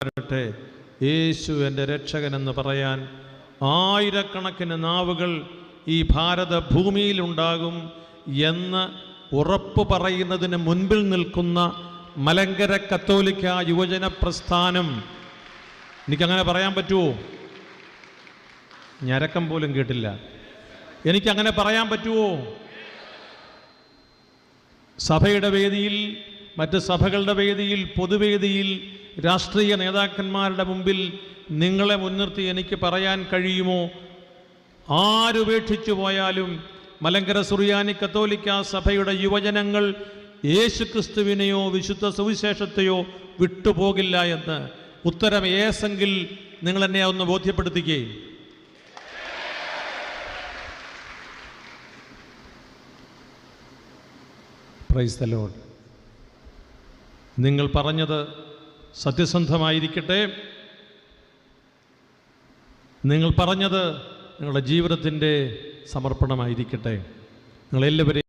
വരട്ടെ. യേശു എന്റെ രക്ഷകനെന്ന് പറയാൻ ആയിരക്കണക്കിന് നാവുകൾ ഈ ഭാരത ഭൂമിയിലുണ്ടാകും എന്ന് ഉറപ്പ് പറയുന്നതിന് മുൻപിൽ നിൽക്കുന്ന മലങ്കര കത്തോലിക്ക യുവജന പ്രസ്ഥാനം എനിക്കങ്ങനെ പറയാൻ പറ്റുമോ ഞരക്കം പോലും കേട്ടില്ല. എനിക്കങ്ങനെ പറയാൻ പറ്റുമോ സഭയുടെ വേദിയിൽ മറ്റ് സഭകളുടെ വേദിയിൽ പൊതുവേദിയിൽ രാഷ്ട്രീയ നേതാക്കന്മാരുടെ മുമ്പിൽ നിങ്ങളെ മുൻനിർത്തി എനിക്ക് പറയാൻ കഴിയുമോ? ആരുപേക്ഷിച്ചു പോയാലും മലങ്കര സുറിയാനി കത്തോലിക്ക സഭയുടെ യുവജനങ്ങൾ യേശുക്രിസ്തുവിനെയോ വിശുദ്ധ സുവിശേഷത്തെയോ വിട്ടുപോകില്ല എന്ന് ഉത്തരം ഏസെങ്കിൽ നിങ്ങൾ എന്നെ ഒന്ന് ബോധ്യപ്പെടുത്തിക്കേ. പ്രൈസ് നിങ്ങൾ പറഞ്ഞത് സത്യസന്ധമായിരിക്കട്ടെ. നിങ്ങൾ പറഞ്ഞത് നിങ്ങളുടെ ജീവിതത്തിന്റെ സമർപ്പണമായിരിക്കട്ടെ. നിങ്ങളെല്ലാവരെയും